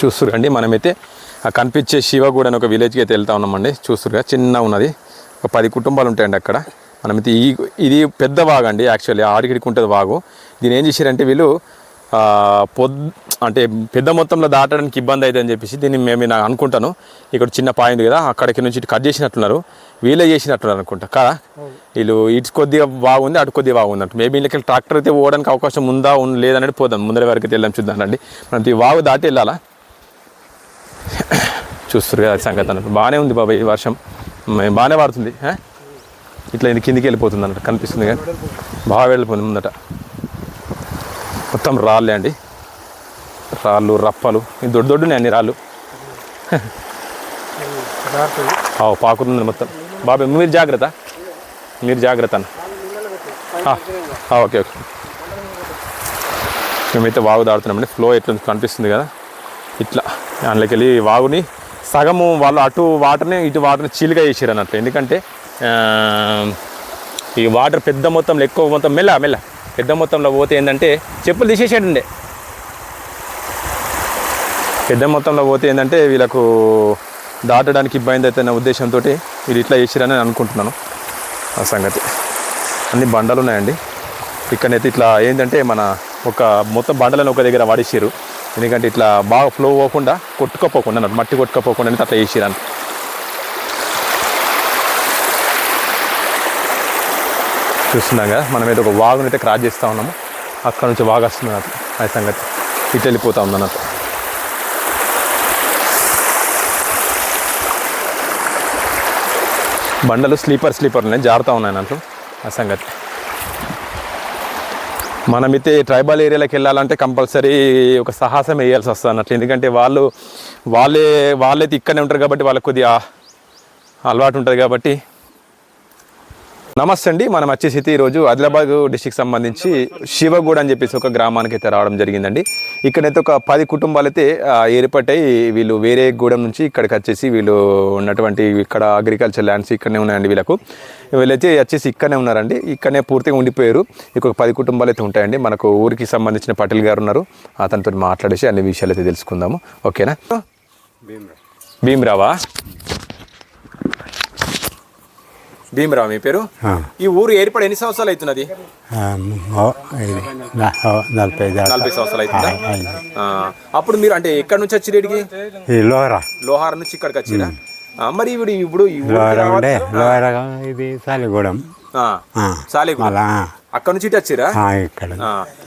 చూస్తురండి మనమైతే ఆ కనిపించే శివగూడ అని ఒక విలేజ్కి అయితే వెళ్తా ఉన్నామండి. చూస్తురుగా చిన్న ఉన్నది. ఒక పది కుటుంబాలు ఉంటాయండి అక్కడ. మనమైతే ఈ ఇది పెద్ద వాగు అండి యాక్చువల్లీ ఆడికిడికి ఉంటుంది వాగు. దీని ఏం చేశారంటే వీళ్ళు పొద్ అంటే పెద్ద మొత్తంలో దాటడానికి ఇబ్బంది అవుతుంది అని చెప్పేసి దీన్ని మేము నాకు అనుకుంటాను. ఇక్కడ చిన్న పాయింట్ కదా అక్కడికి నుంచి ఇటు కట్ చేసినట్టున్నారు. వీలే చేసినట్టున్నారు అనుకుంటా. కదా? వీళ్ళు ఇటు కొద్దిగా బాగుంది అటు కొద్దిగా బాగుంది అంటే మేబీ వీళ్ళకి ట్రాక్టర్ అయితే పోవడానికి అవకాశం ఉందా లేదనేది పోదాం. ముందర వరకు అయితే వెళ్ళాం చూద్దాం అండి మనం ఈ వాగు దాటి వెళ్ళాలా? చూస్తారు కదా సంగతి అన్నట్టు. బాగానే ఉంది బాబాయ్ ఈ వర్షం. మేము బాగానే పడుతుంది ఇట్లా ఇది కిందికి వెళ్ళిపోతుంది అన్నట్టు కనిపిస్తుంది కానీ. బాగా వెళ్ళిపోయింది ముందట. మొత్తం రాళ్ళే అండి. రాళ్ళు రప్పలు ఇది దొడ్డు దొడ్డునే అన్ని రాళ్ళు. అవు పాకుతుంది మొత్తం. బాబాయ్ మీరు జాగ్రత్త. మీరు జాగ్రత్త అన్న. Okay okay. మేమైతే బాగా దాడుతున్నామండి ఫ్లో ఎట్లా కనిపిస్తుంది కదా. ఇట్లా. దాంట్లోకి వెళ్ళి వాగుని సగము వాళ్ళు అటు వాటర్ని ఇటు వాటర్ని చీలుగా చేసారు అన్నట్లు ఎందుకంటే ఈ వాటర్ పెద్ద మొత్తంలో ఎక్కువ మొత్తం మెల్ల మెల్ల. పెద్ద మొత్తంలో పోతే ఏంటంటే చెప్పులు తీసేసాడండి పెద్ద మొత్తంలో పోతే ఏంటంటే వీళ్ళకు దాటడానికి ఇబ్బంది అవుతున్న ఉద్దేశంతో వీళ్ళు ఇట్లా చేసిరని నేను అనుకుంటున్నాను. ఆ సంగతి. అన్ని బండలు ఉన్నాయండి. ఇక్కడైతే ఇట్లా ఏంటంటే మన ఒక మొత్తం బండలను ఒక దగ్గర వాడేసారు ఎందుకంటే ఇట్లా బాగా ఫ్లో పోకుండా కొట్టుకోపోకుండా అన్నట్టు మట్టి కొట్టుకోపోకుండా అనేది అట్లా వేసిరాను చూస్తున్నాం కదా మనం అయితే ఒక వాగుని అయితే క్రాస్ చేస్తూ ఉన్నాము. అక్కడ నుంచి వాగు వస్తుంది అన్నట్టు ఆ సంగతి. ఇటు వెళ్ళిపోతా ఉంది అన్నట్టు. బండలు స్లీపర్ స్లీపర్లు ఉన్నాయి జారుతూ ఉన్నాయి అన్నట్టు ఆ సంగతి. మనమైతే ట్రైబల్ ఏరియాలోకి వెళ్ళాలంటే కంపల్సరీ ఒక సాహసం వేయాల్సి వస్తుంది అన్నట్లు ఎందుకంటే వాళ్ళు వాళ్ళే వాళ్ళైతే ఇక్కడనే ఉంటారు కాబట్టి వాళ్ళకు కొద్దిగా అలవాటు ఉంటుంది కాబట్టి నమస్తే అండి మనం వచ్చేసి అయితే ఈరోజు ఆదిలాబాద్ డిస్టిక్ సంబంధించి శివగూడ అని చెప్పేసి ఒక గ్రామానికి అయితే రావడం జరిగిందండి. ఇక్కడైతే ఒక పది కుటుంబాలు అయితే ఆ, ఏర్పడ్డాయి వీళ్ళు వేరే గూడెం నుంచి ఇక్కడికి వచ్చేసి వీళ్ళు ఉన్నటువంటి ఇక్కడ అగ్రికల్చర్ ల్యాండ్స్ ఇక్కడనే ఉన్నాయండి వీళ్ళకు. వీళ్ళైతే వచ్చేసి ఇక్కడనే ఉన్నారండి ఇక్కడనే పూర్తిగా ఉండిపోయారు. ఇంకొక పది కుటుంబాలు అయితే ఉంటాయండి మనకు ఊరికి సంబంధించిన పటేల్ గారు ఉన్నారు. అతనితో మాట్లాడేసి అన్ని విషయాలు అయితే తెలుసుకుందాము. ఓకేనా? భీమరావా? భీమరావు మీ పేరు? ఈ ఊరు ఏర్పడి ఎన్ని సంవత్సరాలు అవుతున్నది? నలభై సంవత్సరాలు అవుతుందా? అప్పుడు మీరు అంటే ఎక్కడి నుంచి వచ్చి ఇక్కడికి ఈ లోహరా. లోహార్ నుంచి ఇక్కడికి వచ్చిరా మరి ఇప్పుడు ఇప్పుడు ఇది సాలిగూడెం. అక్కడ నుంచి ఇటు వచ్చిరా ఇక్కడ.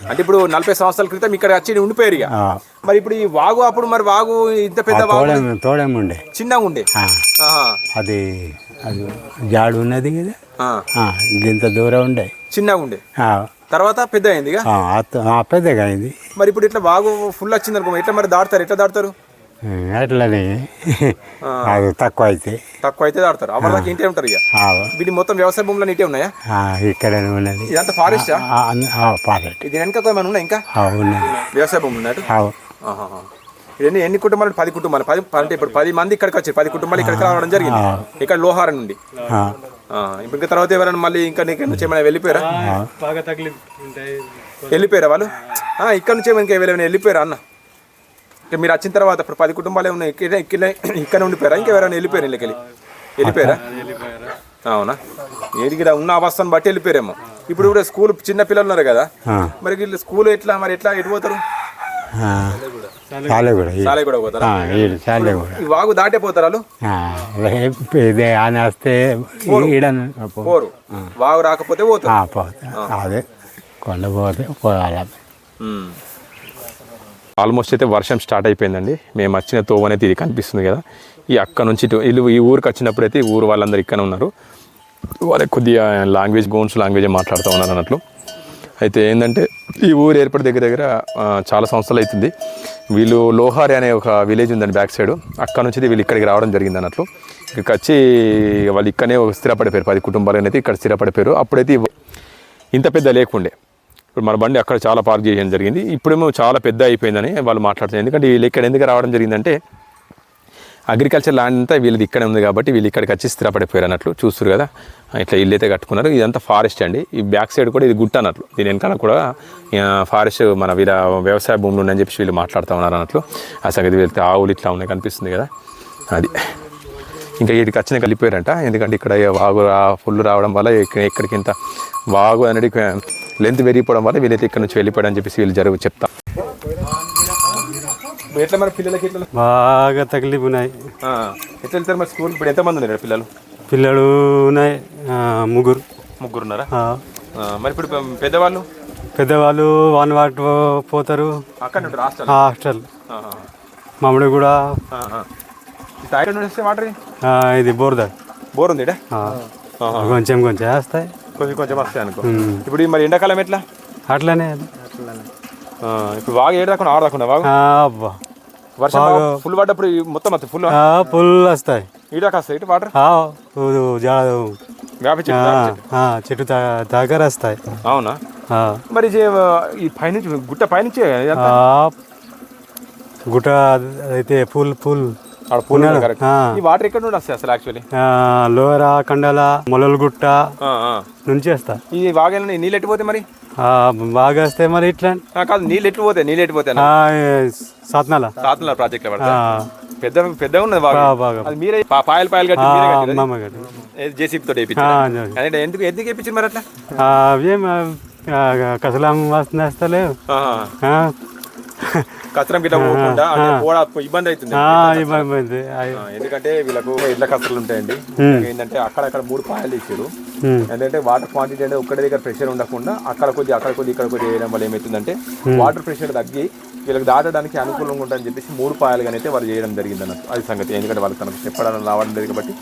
అంటే ఇప్పుడు నలభై సంవత్సరాల క్రితం ఇక్కడ వచ్చి ఉండిపోయారు ఇక. మరి ఇప్పుడు ఈ వాగు అప్పుడు మరి వాగు ఇంత పెద్ద వాగు చిన్నగా ఉండే? అది అది జాడు ఉన్నది కదా? ఇంత దూరం ఉండే? చిన్నగా ఉండే. తర్వాత పెద్ద అయింది పెద్దగా అయింది మరి ఇప్పుడు ఇట్లా వాగు ఫుల్ వచ్చింది అనుకో ఎట్లా మరి దాడతారు ఎట్లా దాడతారు అట్లనే. అది తక్కువ అయితే తక్కువ అయితే దాడతారు అమర్దాకి ఇంటే ఉంటారు ఇక. వీటి మొత్తం వ్యవసాయ భూములు నీటే ఉన్నాయా? ఆ, ఇక్కడనే ఉన్నది. ఇదంతా ఫారెస్టా పాలెట్ ఇది వెనక ఏమైనా ఉన్నాయి ఇంకా? ఆ, ఉన్నది వ్యవసాయ భూములు ఉన్నట్టు. ఎన్ని ఎన్ని కుటుంబాలు? పది కుటుంబాలు. పది అంటే ఇప్పుడు పది మంది ఇక్కడికి వచ్చారు. పది కుటుంబాలు ఇక్కడికి రావడం జరిగింది. ఇక్కడ లోహార నుండి. ఇప్పుడు ఇంకా తర్వాత ఎవరైనా మళ్ళీ ఇంకా నీకు నుంచి ఏమైనా వెళ్ళిపోయారా. వెళ్ళిపోయారా వాళ్ళు? ఆ, ఇక్కడ నుంచి ఏమైనా ఇంకా ఎవరైనా వెళ్ళిపోయారా అన్న? ఇంకా మీరు వచ్చిన తర్వాత ఇప్పుడు పది కుటుంబాలు ఏమైనా ఇక్కడ ఇక్కడ ఇక్కడ ఉండిపోయారా? ఇంకా ఎవరైనా వెళ్ళిపోయారు ఇళ్ళకెళ్ళి వెళ్ళిపోయారా? అవునా? ఏది ఇక్కడ ఉన్న అవస్థను బట్టి వెళ్ళిపోయారేమో. ఇప్పుడు కూడా స్కూల్ చిన్న పిల్లలు ఉన్నారు కదా. మరి వీళ్ళు స్కూల్ ఎట్లా? మరి ఎట్లా? ఎటు పోతారు? పోతారా? ఈడు చాలేగూడ ఈ వాగు దాటే పోతారు ఇదే వస్తే పోరు. వాగు రాకపోతే పోతారు. పోతే. అదే. కొండ పోతే పోవాలి. ఆల్మోస్ట్ అయితే వర్షం స్టార్ట్ అయిపోయిందండి. మేము వచ్చిన తోవ అనేది ఇది కనిపిస్తుంది కదా. ఈ అక్క నుంచి వీళ్ళు ఈ ఊరికి వచ్చినప్పుడు అయితే ఈ ఊరు వాళ్ళందరూ ఇక్కడ ఉన్నారు. వాళ్ళకి కొద్దిగా లాంగ్వేజ్ గోన్స్ లాంగ్వేజ్ మాట్లాడుతూ ఉన్నారు అన్నట్లు. అయితే ఏంటంటే ఈ ఊరు ఏర్పడి దగ్గర దగ్గర చాలా సంవత్సరాలు అవుతుంది. వీళ్ళు లోహారి అనే ఒక విలేజ్ ఉందండి బ్యాక్ సైడ్. అక్కడ నుంచి వీళ్ళు ఇక్కడికి రావడం జరిగింది అన్నట్లు. ఇక్కడికి వచ్చి వాళ్ళు ఇక్కడనే ఒక స్థిరపడిపోయారు. పది కుటుంబాలు అనేది ఇక్కడ స్థిరపడిపోయారు. అప్పుడైతే ఇంత పెద్ద లేకుండే. ఇప్పుడు మన బండి అక్కడ చాలా పార్క్ చేయడం జరిగింది. ఇప్పుడేమో చాలా పెద్ద అయిపోయిందని వాళ్ళు మాట్లాడుతున్నారు. ఎందుకంటే వీళ్ళు ఇక్కడ ఎందుకు రావడం జరిగిందంటే అగ్రికల్చర్ ల్యాండ్ అంతా వీళ్ళది ఇక్కడే ఉంది కాబట్టి వీళ్ళు ఇక్కడికి వచ్చి స్థిరపడిపోయారు అన్నట్లు చూస్తారు కదా. ఇట్లా ఇల్లు అయితే కట్టుకున్నారు. ఇదంతా ఫారెస్ట్ అండి. ఈ బ్యాక్ సైడ్ కూడా ఇది గుట్ట అన్నట్లు. దీని వెనకాల కూడా ఫారెస్ట్ మన వీళ్ళ వ్యవసాయ భూములు ఉన్నాయని చెప్పి వీళ్ళు మాట్లాడుతూ ఉన్నారు అన్నట్లు. ఆ సంగతి వెళ్తే ఆవులు ఇట్లా ఉన్నాయి కనిపిస్తుంది కదా. అది. ఇంకా వీటికి వచ్చిన కలిపారంట ఎందుకంటే ఇక్కడ వాగు రా- ఫుల్ రావడం వల్ల ఇక్కడికి ఇంత వాగు అనేది లెంత్ పెరిగిపోవడం వల్ల వీళ్ళైతే ఇక్కడ నుంచి వెళ్ళిపోయాడని అని చెప్పేసి వీళ్ళు జరుగు చెప్తా ఎట్లా మరి పిల్లలకి ఎట్లా? బాగా తగిలిపు ఉన్నాయి. ఎట్లా వెళ్తారు మరి స్కూల్? ఇప్పుడు ఎంతమంది ఉన్నారు పిల్లలు? పిల్లలు ఉన్నాయి ఆ, ముగ్గురు. ముగ్గురు ఉన్నారా ఆ, మరి ఇప్పుడు పెద్దవాళ్ళు? పెద్దవాళ్ళు వన్ వాట్ పోతారు. అక్కడ ఉంటారు హాస్టల్? హాస్టల్. మామిడి కూడా. తాగడం వస్తే వాటర్ ఆ, ఇది బోర్దా బోర్ ఉంది ఈడ? ఆ. కొంచెం కొంచెం వేస్తాయి. కొంచెం కొంచెం వస్తాయి అనుకో. ఉమ్. ఇప్పుడు ఈ మరి ఎండాకాలం ఎట్లా? అట్లనే. అది. ఇప్పుడు వాగు ఏడు దాకా ఆడదాకుండా వాగు? ఆ, అబ్బా. వర్షం ఫుల్ పడ్డప్పుడు ఈ మొత్తం వస్తుంది ఫుల్ ఫుల్ వస్తాయి. ఈడాక వస్తాయి ఇటు వాటర్? వేప చెట్టు చెట్టు. దగ్గర వస్తాయి. అవునా? మరి ఈ పైనుంచి గుట్ట పైనుంచి గుట్ట అయితే పూల్ పూల్ ఈ వాటర్ ఎక్కడ నుండి వస్తాయి అసలు యాక్చువల్లీ లోరా కండల మొలలు గుట్ట నుంచి వస్తా. ఈ వాగేళ్ళని నీళ్ళు ఎట్టిపోతే మరి? ఆ, బాగా వస్తే మరి ఇట్లా. కాదు నీళ్ళు ఎట్లు పోతాయి నీళ్ళు ఆ, సాత్నాల. సాతనల ప్రాజెక్ట్ పెద్ద పెద్దగా ఉన్నది బాగా అది మీరే పాయలు పాయలు కట్టి జేసీబీ తోటి వేయించారు ఎందుకు ఎందుకు వేయించారు మరి అట్లా? ఏం కసలాం వస్తుంది వస్తలేవు. కచరం గిట్ల పోకుండా అంటే పోడా ఇబ్బంది అవుతుంది ఇబ్బంది ఎందుకంటే వీళ్ళకు ఇళ్ళ కసరలు ఉంటాయండి. ఏంటంటే అక్కడక్కడ మూడు పాయలు ఉమ్, ఎందుకంటే వాటర్ క్వాంటిటీ అంటే ఒక్కడి దగ్గర ప్రెషర్ ఉండకుండా అక్కడ కొద్ది అక్కడ కొద్ది ఇక్కడ కొద్ది వేయడం వల్ల ఏమవుతుందంటే వాటర్ ప్రెషర్ తగ్గి వీళ్ళకి దాటడానికి అనుకూలంగా ఉంటుందని చెప్పేసి మూడు పాయలుగా అయితే వాళ్ళు చేయడం జరిగింది అన్నట్టు. అది సంగతి. ఎందుకంటే వాళ్ళకి తనకు చెప్పడం రావడం లేదు కాబట్టి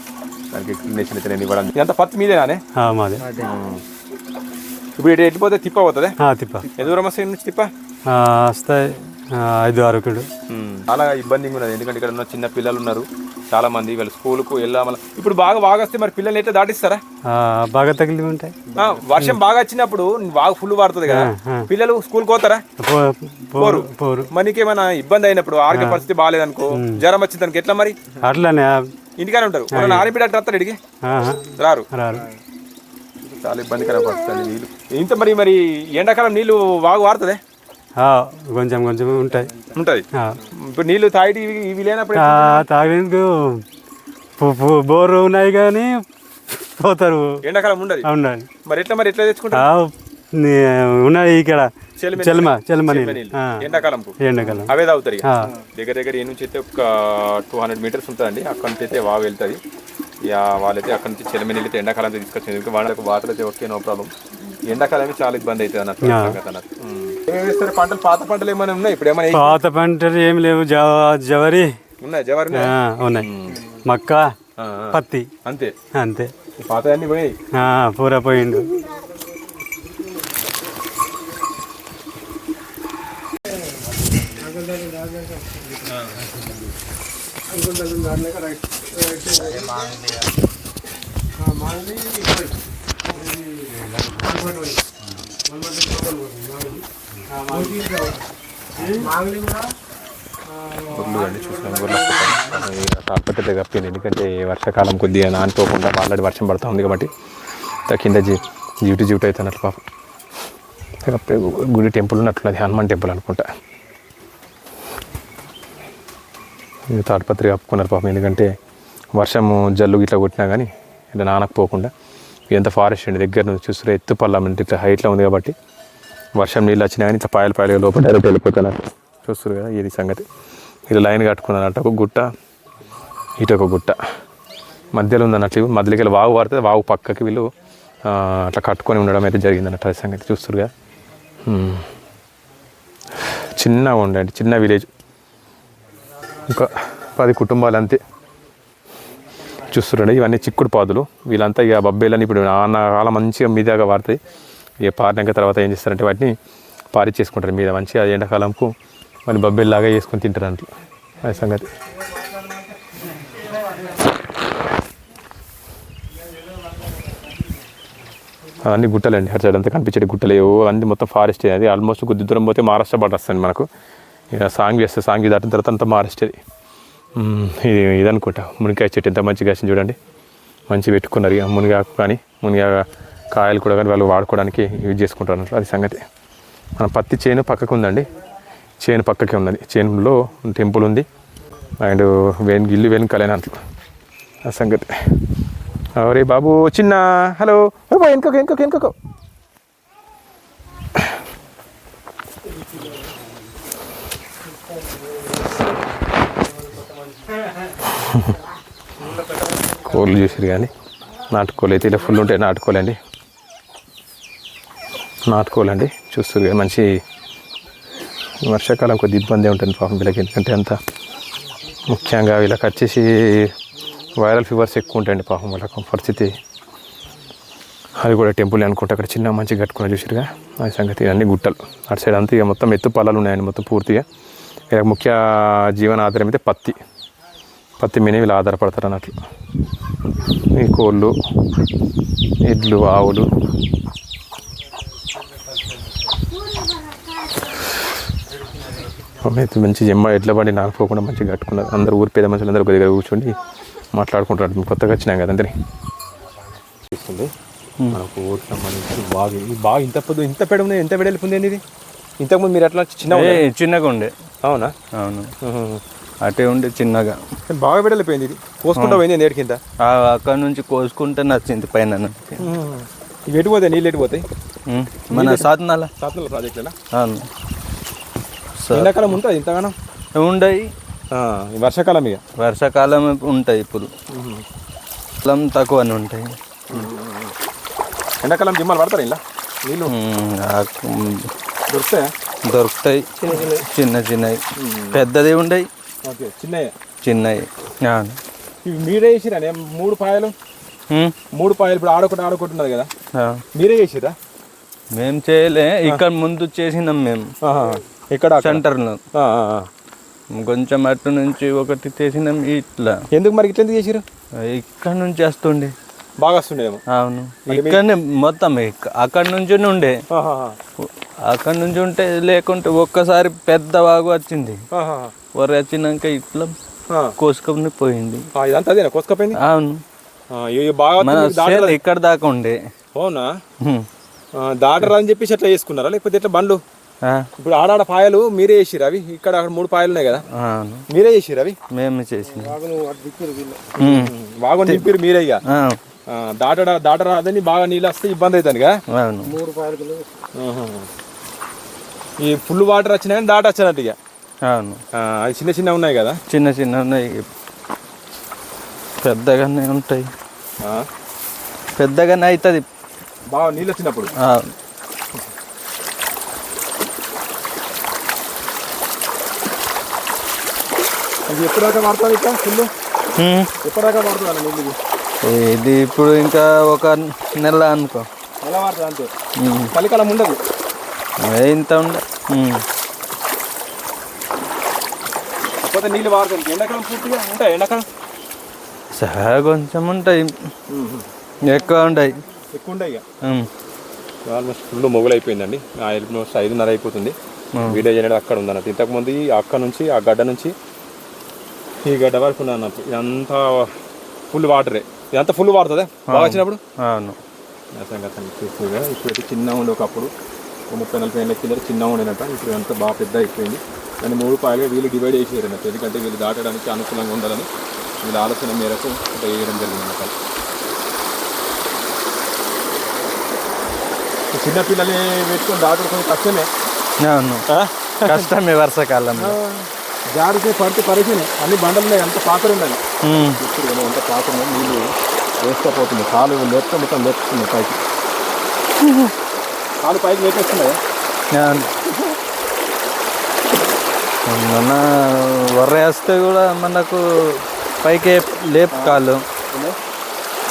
దానికి ఎక్స్ప్లెనేషన్ అయితే నేను ఇవ్వడం ఇదంతా పత్తి మీదేనానే? మాది. ఇప్పుడు ఇటు వెళ్ళిపోతే తిప్ప పోతుంది తిప్ప. ఎంత దూరం తిప్ప? వస్తాయి. ఐదు ఆరు కిలో చాలా ఇబ్బందిగా ఉన్నది ఎందుకంటే ఇక్కడ ఉన్న చిన్న పిల్లలు ఉన్నారు. చాలా మంది వీళ్ళు స్కూల్కు వెళ్ళామల ఇప్పుడు బాగా బాగా వస్తే మరి పిల్లల్ని ఎట్లా దాటిస్తారా? బాగా తగిలి ఉంటాయి. వర్షం బాగా వచ్చినప్పుడు బాగా ఫుల్ పడుతుంది కదా. పిల్లలు స్కూల్ పోతారా? పోరు. పోరు. మరి నీకేమైనా ఇబ్బంది అయినప్పుడు ఆరోగ్య పరిస్థితి బాగాలేదనుకో జ్వరం వచ్చింది దానికి ఎట్లా మరి? అట్లనే ఇంటికానే ఉంటారు. ఆర్మీ డాక్టర్ వస్తారు ఇడికి? ఆహా, రారు. రారు. చాలా ఇబ్బందికర పరిస్థితి నీళ్ళు. ఇంత మరి మరి ఎండాకాలం నీళ్ళు బాగా వారుతుంది ఆ, కొంచెం కొంచెం ఉంటాయి. ఉంటుంది ఆ, ఇప్పుడు నీళ్ళు తాగిటి ఇవి లేనప్పుడు తాగేందుకు బోరు ఉన్నాయి కానీ పోతారు. ఎండాకాలం ఉండదు. ఉండాలి మరి ఎట్లా మరి ఎట్లా నీ- ఉన్నాయి ఇక్కడ. చెలిమి చెల్మ ఎండాకాలంకు ఎండాకాలం అవే తాగుతారు దగ్గర దగ్గర ఏ నుంచి అయితే ఒక టూ హండ్రెడ్ మీటర్స్ ఉంటుందండి. అక్కడ నుంచి అయితే వాగు వెళ్తుంది. ఇక వాళ్ళైతే అక్కడ నుంచి చెలిమి నీళ్ళు అయితే ఎండాకాలం తీసుకొచ్చింది వాళ్ళకి వాటర్ అయితే ఓకే నో ప్రాబ్లం. ఎండాకాలమే చాలా ఇబ్బంది అవుతుంది అన్నట్టు పంటలు పాత పంటలు ఏమైనా ఉన్నాయి? ఇప్పుడు ఏమైనా పాత పంటలు ఏం లేవు. జవ- జవరి. ఉన్నాయి. జవారి ఉన్నాయి? మక్క. పత్తి. అంతే? అంతే. పాత అన్ని పోయాయి ఆ, పూర పోయిండు. గొర్రెలు అండి చూసాం గొర్రెలు కాకపోతే కప్పింది ఎందుకంటే వర్షాకాలం కొద్దిగా నానిపోకుండా ఆల్రెడీ వర్షం పడుతూ ఉంది కాబట్టి తా కింద జీ జీవిటి జీవిటి అవుతున్నట్లు పాపం. కాకపోతే గుడి టెంపుల్ ఉన్నట్లున్నది హనుమాన్ టెంపుల్ అనుకుంటా. ఇది కప్పుకున్నారు పాపం. ఎందుకంటే వర్షము జల్లు ఇట్లా కొట్టినా కానీ ఇట్లా నానకపోకుండా ఎంత ఫారెస్ట్ అండి దగ్గర నుంచి చూస్తే ఎత్తు పల్లం ఇట్లా హైట్లో ఉంది కాబట్టి వర్షం నీళ్ళు వచ్చినా కానీ ఇట్లా పాయలు పాయలు లోపల డైరెక్ట్ వెళ్ళిపోతున్నారు చూస్తారు కదా ఇది సంగతి. ఇది లైన్ కట్టుకున్నారట ఒక గుట్ట ఇటు ఒక గుట్ట. మధ్యలో ఉందన్నట్లు మధ్యలోకి వెళ్ళి వాగు పడితే వాగు పక్కకి వీళ్ళు అట్లా కట్టుకొని ఉండడం అయితే జరిగిందన్నట్టు అది సంగతి. చూస్తారు కదా? ఉమ్. చిన్నగా ఉండండి. చిన్న విలేజ్ ఇంకా పది కుటుంబాలు అంతే. చూస్తుండే. ఇవన్నీ చిక్కుడు పాదులు. వీళ్ళంతా ఇక బబ్బేలని ఇప్పుడు నాన్న కాలం మంచిగా మీదగా వాడతాయి ఇక పారినాక తర్వాత ఏం చేస్తారంటే వాటిని పారి చేసుకుంటారు. మీద మంచిగా ఎండాకాలంకు మళ్ళీ బబ్బేలాగా చేసుకొని తింటారు అంట్లు. అది సంగతి. అవన్నీ గుట్టలండి. అటు సైడ్ అంతా కనిపించే గుట్టలు. ఏవో అన్నీ మొత్తం ఫారెస్ట్. అది ఆల్మోస్ట్ కొద్ది దూరం పోతే మహారాష్ట్ర బార్డర్ వస్తుంది మనకు. ఇక సాంగ్ వేస్తే సాంగ్ దాటిన తర్వాత అంతా మహారాష్ట్రది. ఇది ఇది అనుకుంటా మునగాయ చెట్టు ఎంత మంచిగా కాసింది చూడండి. మంచి పెట్టుకున్నారు ఇక మునిగా కానీ మునిగా కాయలు కూడా కానీ వాళ్ళు వాడుకోవడానికి యూజ్ చేసుకుంటారు అది సంగతి. మన పత్తి చేను పక్కకు ఉందండి. చేను పక్కకే ఉన్నది. చేనులో టెంపుల్ ఉంది. అండ్ వేణు ఇల్లు వెనుకలేని అట్లా ఆ సంగతి. అరే బాబు చిన్న. హలో. వెనుకకు వెనుకకు వెనుకకు. కోళ్ళు చూసారు కానీ నాటుకోలు అయితే ఇలా ఫుల్ ఉంటాయి. నాటుకోలు అండి నాటుకోలు అండి చూస్తారు కదా మంచి వర్షాకాలం కొద్ది ఇబ్బంది ఉంటుంది పాపం వీళ్ళకి. ఎందుకంటే అంత ముఖ్యంగా వీళ్ళకి వచ్చేసి వైరల్ ఫీవర్స్ ఎక్కువ ఉంటాయండి పాపం వాళ్ళకు. పరిస్థితి అది కూడా టెంపుల్ అనుకుంటే. అక్కడ చిన్న మంచి కట్టుకుని చూసిరుగా ఆ సంగతి అన్ని గుట్టలు. అటు సైడ్ అంతా ఇక మొత్తం ఎత్తు పొలాలు ఉన్నాయండి మొత్తం పూర్తిగా. ఇక ముఖ్య జీవన ఆధారం అయితే పత్తి. పత్తి మీద వీళ్ళు ఆధారపడతారు అన్నట్లు. ఈ కోళ్ళు ఎడ్లు ఆవులు. అయితే మంచి జమ్మ ఎడ్ల బండి నాకపోకుండా మంచిగా కట్టుకున్నారు అందరూ ఊరి పేద మనుషులు అందరూ ఒక దగ్గర కూర్చొని మాట్లాడుకుంటారు మేము కొత్తగా వచ్చినాం కదండి మనకు ఊరికి సంబంధించి బాగా బాగా ఇంత పొద్దు ఇంత పెడ ఉంది ఎంత పెడలిపోయింది ఇది? ఇంతకుముందు మీరు అట్లా చిన్న ఏ చిన్నగా ఉండే. అవునా? అవును. అటే ఉండే చిన్నగా. బాగా పెడలిపోయింది ఇది. కోసుకుంటా పోయింది నేటి కింద? అక్కడ నుంచి కోసుకుంటే నచ్చింది పైన. ఇవి ఎటు పోతాయి? నీళ్ళు ఎటు పోతాయి? ఉమ్, మన సాధనాల. సాత్నల ప్రాజెక్టులా ఎండాకాలం ఉంటుంది ఇంతగానం? ఉండయి. వర్షాకాలం ఇక. వర్షాకాలం ఉంటాయి ఇప్పుడు. పొలం తక్కువనే ఉంటాయి. ఎండాకాలం జిమ్మలు పడతారు ఇలా? నీళ్ళు? దొరుకుతాయా? దొరుకుతాయి. చిన్న చిన్నవి. పెద్దది ఉండయి. ఓకే చిన్నయ్య. అవును ఇవి మీరే వేసిరా మూడు పాయలు. మూడు పాయలు ఇప్పుడు ఆడుకుంటూ ఆడుకుంటున్నది కదా. మీరే చేసిరా? మేము చేయలే. ఇక్కడ ముందు చేసినాం మేము ఇక్కడ సెంటర్లో. కొంచెం అటు నుంచి ఒకటి చేసినాం ఇట్లా. ఎందుకు మరి ఇట్లా ఎందుకు చేసిరు ఇక్కడ నుంచి వస్తుండే. బాగా వస్తుండేమో. అవును. ఇక్కడనే మొత్తం అక్కడ నుంచి ఉండే. అక్కడ నుంచి ఉంటే లేకుంటే ఒక్కసారి పెద్ద వాగు వచ్చింది. వరి వచ్చినాక ఇట్లా కోసుకొని పోయింది. ఇదంతా అదేనా? కోసుకపోయింది? అవును. బాగా ఇక్కడ దాకా ఉండే? అవునా? దాటరా అని చెప్పేసి అట్లా చేసుకున్నారా? లేకపోతే ఎట్లా బండ్లు? ఆ, ఇప్పుడు ఆడాడ పాయలు మీరే చేసిరు అవి? ఇక్కడ అక్కడ మూడు పాయలు ఉన్నాయి కదా? అవును. మీరే చేసిరు అవి? మేము చేసినాం. బాగా నింపిరు మీరే ఇక దాటడా దాటరా అదని బాగా నీళ్ళు వస్తే ఇబ్బంది అవుతుంది కదా? ఆహా. ఈ ఫుల్ వాటర్ వచ్చినా కానీ దాట వచ్చినట్టు ఇక అవును. అవి చిన్న చిన్న ఉన్నాయి కదా? చిన్న చిన్న ఉన్నాయి. పెద్దగానే ఉంటాయి. పెద్దగానే అవుతుంది. బాగా నీళ్ళు వచ్చినప్పుడు? ఇది ఎప్పటిదాకా వాడతారు ఇక ఫుల్. ఎప్పటిదాకా వాడుతుంది నీళ్ళు? ఇది ఇప్పుడు ఇంకా ఒక నెల అనుకో. ఎలా వాడుతుంది అంతే. చలికాలం ఉండదు. ఇంత ఉండే కాకపోతే నీళ్ళు వాడుతుంది ఎండాకాలం పూర్తిగా ఉంటాయి ఎండాకాలం? సహా కొంచెం ఉంటాయి. ఎక్కువ ఉంటాయి. ఎక్కువ ఉంటాయి. ఆల్మోస్ట్ ఫుల్ మొగులు అయిపోయిందండి ఆల్మోస్ట్ ఐదున్నర అయిపోతుంది. వీడియో చేయడం అక్కడ ఉందన్నట్టు ఇంతకుముందు ఈ అక్క నుంచి ఆ గడ్డ నుంచి ఈ గడ్డ వరకు ఉంది అన్నట్టు ఇదంతా ఫుల్ వాటరే. ఇదంతా ఫుల్ వాడుతుందా? బాగా వచ్చినప్పుడు? అవును. సంగతి చిన్న ఉండే ఒకప్పుడు. ఒక ముప్పై నలభై ఏళ్ళ కింద చిన్న ఉండేనట. ఇప్పుడు అంతా బాగా పెద్ద అయిపోయింది. దాన్ని మూడు పాయలుగా వీళ్ళు డివైడ్ చేసేయారు అన్నట్టు ఎందుకంటే వీళ్ళు దాటడానికి అనుకూలంగా ఉండాలని వీళ్ళ ఆలోచన మేరకు ఇట్లా వేయడం జరిగింది అన్నమాట చిన్న పిల్లల్ని పెట్టుకొని దాటడం కొంచెం కష్టమే. కష్టమే వర్షాకాలంలో జారితే పడితే పరిచయం అన్ని బండలు ఉన్నాయి అంత పాత్ర హ్మ్. ఇప్పుడు ఎంత పాత్ర నీళ్ళు వేసుకోపోతుంది కాలు లేపుతా మొత్తం లేపుతుంది పైకి. కాలు పైకి లేపేస్తున్నాయి? అవును మన వర్ర వేస్తే కూడా మనకు పైకి లేపు కాళ్ళు.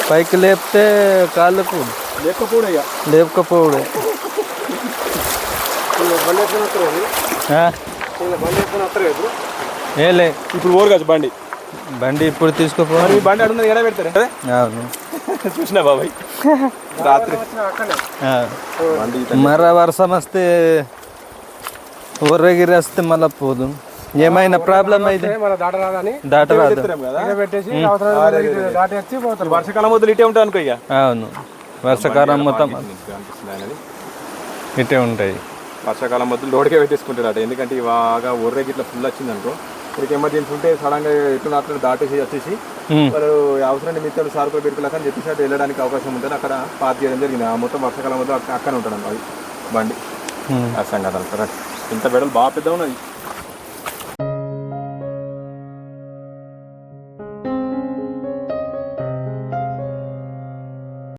పైకి లేపితే కాళ్ళకు ఎత్తుకొని వస్తారు ఏలే. ఇప్పుడు ఓరు కాదు బండి. బండి ఇప్పుడు తీసుకుపో. బండి అడున్నది ఎక్కడ పెడతారు? అవును. చూసినా బాబాయ్. రాత్రి. మర వర్షం వస్తే ఊర్రగిరి వస్తే మళ్ళీ పోదు. ఏమైనా ప్రాబ్లం అయితే? మన దాట రాదని దాటరాదు వర్షాకాలం మొదలు ఇటే ఉంటాయి అనుకో ఇక. అవును. వర్షాకాలం మొత్తం. ఇటే ఉంటాయి. వర్షాకాలం మొదలు లోడికే పెట్టేసుకుంటారట ఎందుకంటే ఒర్రెకి ఇట్లా ఫుల్ వచ్చింది అనుకో. ఇక్కడికి ఎమర్జెన్సీ ఉంటే సడన్గా ఎట్లా అట్లా దాటేసి వచ్చేసి. వాళ్ళు అవసరం నిమిత్తం సార్కులు పెట్టుకోలేక అని చెప్పేసి అటు వెళ్ళడానికి అవకాశం ఉంటుంది అక్కడ పార్క్ చేయడం జరిగింది ఆ మొత్తం వర్షాకాలం మొదలు అక్క- అక్కనే ఉంటాడు అది బండి. ఆ అంటారా ఇంత బెడలు బాగా పెద్ద ఉన్నది